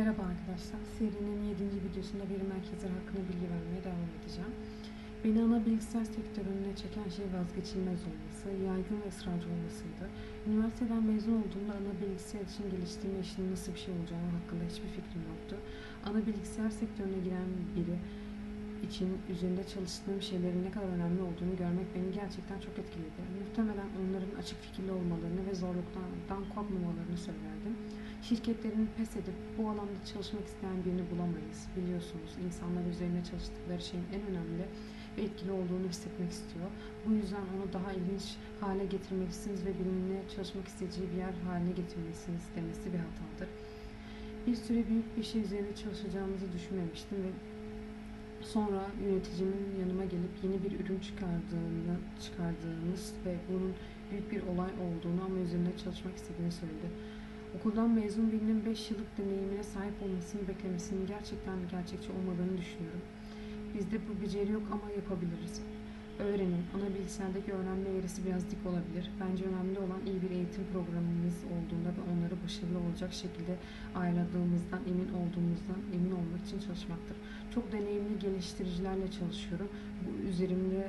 Merhaba arkadaşlar. Serinin 7. videosunda veri merkezleri hakkında bilgi vermeye devam edeceğim. Beni ana bilgisayar sektörüne çeken şey vazgeçilmez olması, yaygın ve ısrarcı olmasıydı. Üniversiteden mezun olduğumda ana bilgisayar için geliştirme işinin nasıl bir şey olacağı hakkında hiçbir fikrim yoktu. Ana bilgisayar sektörüne giren biri için üzerinde çalıştığım şeylerin ne kadar önemli olduğunu görmek beni gerçekten çok etkiledi. Muhtemelen onların açık fikirli olmalarını ve zorluklardan korkmamalarını söylerdim. Şirketlerin pes edip bu alanda çalışmak isteyen birini bulamayız. Biliyorsunuz insanlar üzerine çalıştıkları şeyin en önemli ve etkili olduğunu hissetmek istiyor. Bu yüzden onu daha ilginç hale getirmelisiniz ve benimle çalışmak isteyeceği bir yer haline getirmelisiniz demesi bir hatadır. Bir süre büyük bir şey üzerine çalışacağımızı düşünmemiştim ve Sonra yöneticimin yanıma gelip yeni bir ürün çıkardığını çıkardığımız ve bunun büyük bir olay olduğunu ama üzerine çalışmak istediğini söyledi. Okuldan mezun birinin 5 yıllık deneyimine sahip olmasını beklemesinin gerçekten gerçekçi olmadığını düşünüyorum. Bizde bu beceri yok ama yapabiliriz. Öğrenin. Ana bilgisayardaki öğrenme eğrisi biraz dik olabilir. Bence önemli olan iyi bir eğitim programımız olduğunda ve onları başarılı olacak şekilde ayarladığımızdan, emin olduğumuzdan emin olmak için çalışmaktır. Çok deneyimli geliştiricilerle çalışıyorum. Bu üzerimde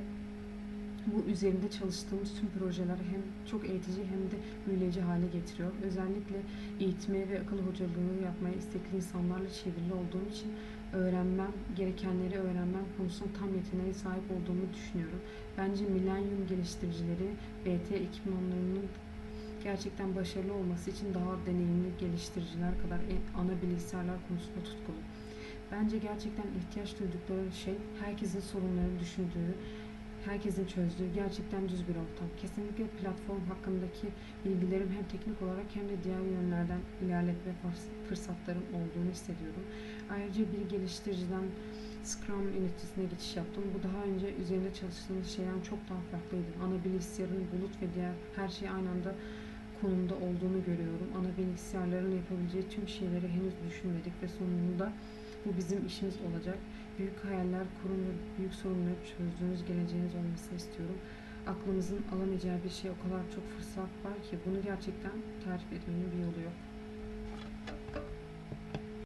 bu üzerinde çalıştığımız tüm projeler hem çok eğitici hem de büyüleyici hale getiriyor. Özellikle eğitmeye ve akıl hocalığı yapmaya istekli insanlarla çevrili olduğum için öğrenmem, gerekenleri öğrenmem konusunda tam yeteneğe sahip olduğumu düşünüyorum. Bence milenyum geliştiricileri BT ekipmanlarının gerçekten başarılı olması için daha deneyimli geliştiriciler kadar ana bilgisayarlar konusunda tutkulu. Bence gerçekten ihtiyaç duydukları şey herkesin sorunlarını düşündüğü, herkesin çözdüğü gerçekten düz bir ortam. Kesinlikle platform hakkındaki bilgilerim hem teknik olarak hem de diğer yönlerden ilerletme fırsatlarım olduğunu hissediyorum. Ayrıca bir geliştiriciden Scrum yöneticisine geçiş yaptım. Bu daha önce üzerinde çalıştığımız şeyden çok daha farklıydı. Ana bilgisayarın bulut ve diğer her şey aynı anda konumda olduğunu görüyorum. Ana bilgisayarların yapabileceği tüm şeyleri henüz düşünmedik ve sonunda bu bizim işimiz olacak. Büyük hayaller kurun ve büyük sorunları çözdüğünüz geleceğiniz olmasını istiyorum. Aklımızın alamayacağı bir şey o kadar çok fırsat var ki bunu gerçekten tarif etmenin bir yolu yok.